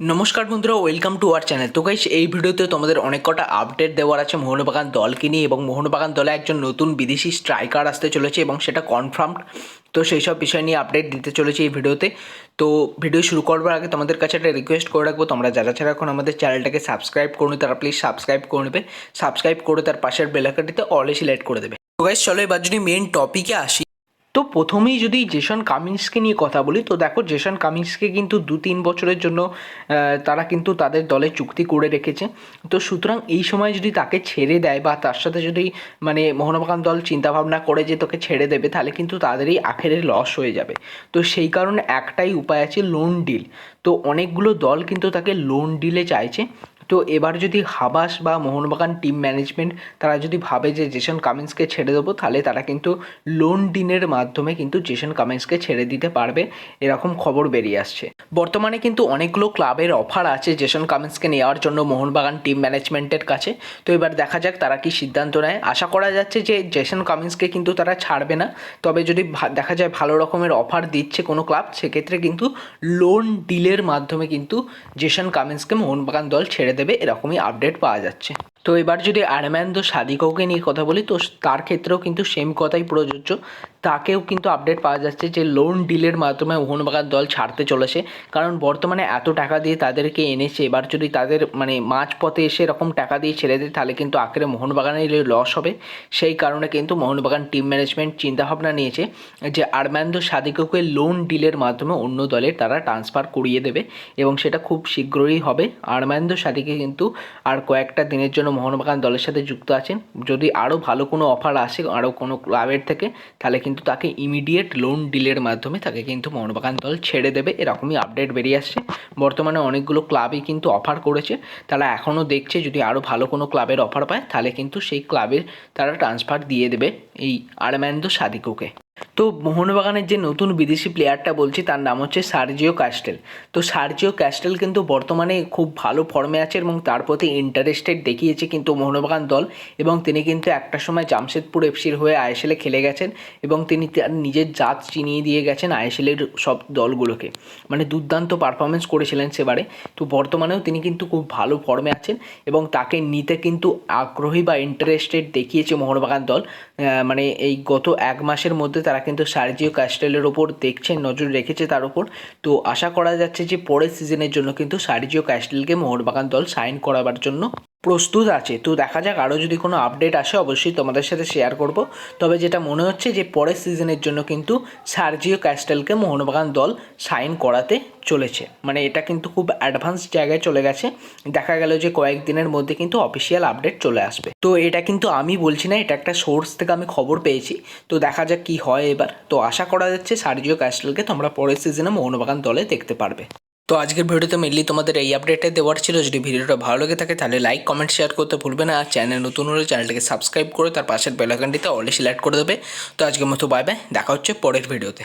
নমস্কার বন্ধুরা welcome to our channel তো গাইস এই ভিডিওতে তোমাদের অনেক কটা আপডেট দেওয়ার আছে মোহনবাগান দলকে নিয়ে এবং মোহনবাগান দলে একজন নতুন বিদেশি স্ট্রাইকার আসতে চলেছে এবং সেটা কনফার্মড তো সেই সব বিষয় নিয়ে আপডেট দিতে চলেছে এই ভিডিওতে। তো ভিডিও শুরু করবার আগে তোমাদের কাছে একটা রিকোয়েস্ট করে রাখব, তোমরা যারা ছাড়া এখন আমাদের চ্যানেলটাকে সাবস্ক্রাইব করুন, তারা প্লিজ সাবস্ক্রাইব করে নেবে। সাবস্ক্রাইব করে তার পাশের বেলাকাটিতে অলে সিলেক্ট করে দেবে। তো গাইস চলো এবার যদি মেন টপিকে আসি তো প্রথমেই যদি জেসন কামিন্সকে নিয়ে কথা বলি, তো দেখো জেসন কামিন্সকে কিন্তু দু তিন বছরের জন্য তারা কিন্তু তাদের দলে চুক্তি করে রেখেছে। তো সুতরাং এই সময় যদি তাকে ছেড়ে দেয় বা তার সাথে যদি মানে মোহনবাগান দল চিন্তাভাবনা করে যে তোকে ছেড়ে দেবে, তাহলে কিন্তু তাদেরই আখেরে লস হয়ে যাবে। তো সেই কারণে একটাই উপায় আছে লোন ডিল তো অনেকগুলো দল কিন্তু তাকে লোন ডিলে চাইছে। তো এবার যদি হাবাস বা মোহনবাগান টিম ম্যানেজমেন্ট তারা যদি ভাবে যে জেসন কামিন্সকে ছেড়ে দেবো, তাহলে তারা কিন্তু লোন ডিনের মাধ্যমে কিন্তু জেসন কামিন্সকে ছেড়ে দিতে পারবে। এরকম খবর বেরিয়ে আসছে। বর্তমানে কিন্তু অনেকগুলো ক্লাবের অফার আছে জেসন কামিন্সকে নেওয়ার জন্য মোহনবাগান টিম ম্যানেজমেন্টের কাছে। তো এবার দেখা যাক তারা কি সিদ্ধান্ত নেয়। আশা করা যাচ্ছে যে জেসন কামিন্সকে কিন্তু তারা ছাড়বে না। তবে যদি দেখা যায় ভালো রকমের অফার দিচ্ছে কোনো ক্লাব সেক্ষেত্রে কিন্তু লোন ডিলের মাধ্যমে কিন্তু জেসন কামিন্সকে মোহনবাগান দল ছেড়ে দেবে, এরকমই আপডেট পাওয়া যাচ্ছে। তো এবার যদি আরম্যান্দ সাদিকোকে নিয়ে কথা বলি, তো তার ক্ষেত্রেও কিন্তু সেম কথাই প্রযোজ্য। তাকেও কিন্তু আপডেট পাওয়া যাচ্ছে যে লোন ডিলের মাধ্যমে মোহনবাগান দল ছাড়তে চলেছে। কারণ বর্তমানে এত টাকা দিয়ে তাদেরকে এনেছে, এবার যদি তাদের মানে মাঝ পথে এসে এরকম টাকা দিয়ে ছেড়ে দেয়, তাহলে কিন্তু আখেরে মোহনবাগানের লস হবে। সেই কারণে কিন্তু মোহনবাগান টিম ম্যানেজমেন্ট চিন্তাভাবনা নিয়েছে যে আরম্যান্দ সাদিককে লোন ডিলের মাধ্যমে অন্য দলে তারা ট্রান্সফার করিয়ে দেবে এবং সেটা খুব শীঘ্রই হবে। আরম্যান্দ সাদিকে কিন্তু আর কয়েকটা দিনের জন্য মোহনবাগান দলের সাথে যুক্ত আছেন। যদি আরও ভালো কোনো অফার আসে, আরও কোনো ক্লাবের থেকে, তাহলে কিন্তু তাকে ইমিডিয়েট লোন ডিলের মাধ্যমে তাকে কিন্তু মোহনবাগান দল ছেড়ে দেবে, এরকমই আপডেট বেরিয়ে আসছে। বর্তমানে অনেকগুলো ক্লাবই কিন্তু অফার করেছে। তারা এখনও দেখছে যদি আরও ভালো কোনো ক্লাবের অফার পায়, তাহলে কিন্তু সেই ক্লাবের তারা ট্রান্সফার দিয়ে দেবে এই আরম্যান্দ সাদিকোকে। তো মোহনবাগানের যে নতুন বিদেশি প্লেয়ারটা বলছি, তার নাম হচ্ছে সার্জিও ক্যাস্টেল। তো সার্জিও ক্যাস্টেল কিন্তু বর্তমানে খুব ভালো ফর্মে আছে এবং তার প্রতি ইন্টারেস্টেড দেখিয়েছে কিন্তু মোহনবাগান দল এবং তিনি কিন্তু একটা সময় জামশেদপুর এফসির হয়ে আইএসএলে খেলে গেছেন এবং তিনি তার নিজের জাত চিনিয়ে দিয়ে গেছেন আইএসএলের সব দলগুলোকে। মানে দুর্দান্ত পারফরমেন্স করেছিলেন সেবারে। তো বর্তমানেও তিনি কিন্তু খুব ভালো ফর্মে আছেন এবং তাকে নিতে কিন্তু আগ্রহী বা ইন্টারেস্টেড দেখিয়েছে মোহনবাগান দল। মানে এই গত এক মাসের মধ্যে তারা কিন্তু সার্জিও ক্যাস্টেলের ওপর দেখছে নজর রেখেছে তার ওপর। তো আশা করা যাচ্ছে যে পরের সিজনের জন্য কিন্তু সার্জিও ক্যাস্টেলকে মোহনবাগান দল সাইন করাবার জন্য প্রস্তুত আছে। তো দেখা যাক, আরও যদি কোনো আপডেট আসে, অবশ্যই তোমাদের সাথে শেয়ার করব। তবে যেটা মনে হচ্ছে যে, পরের সিজনের জন্য কিন্তু সার্জিও ক্যাস্টেলকে মোহনবাগান দল সাইন করাতে চলেছে। মানে এটা কিন্তু খুব অ্যাডভান্স জায়গায় চলে গেছে। দেখা গেল যে কয়েকদিনের মধ্যে কিন্তু অফিসিয়াল আপডেট চলে আসবে। তো এটা কিন্তু আমি বলছি না, এটা একটা সোর্স থেকে আমি খবর পেয়েছি। তো দেখা যাক কি হয় এবার। তো আশা করা যাচ্ছে সার্জিও ক্যাস্টেলকে তোমরা পরের সিজনে মোহনবাগান দলে দেখতে পারবে। তো আজকের ভিডিওতে মেনলি তোমাদের এই আপডেটটাই দেওয়ার ছিল। যদি ভিডিওটা ভালো লেগে থাকে, তাহলে লাইক কমেন্ট শেয়ার করতে ভুলবে না। আর চ্যানেল নতুন হলে চ্যানেলটাকে সাবস্ক্রাইব করে তার পাশের বেলাকানটিতে অলে সিলেক্ট করে দেবে। তো আজকের মতো বাই বাই দেখা হচ্ছে পরের ভিডিওতে।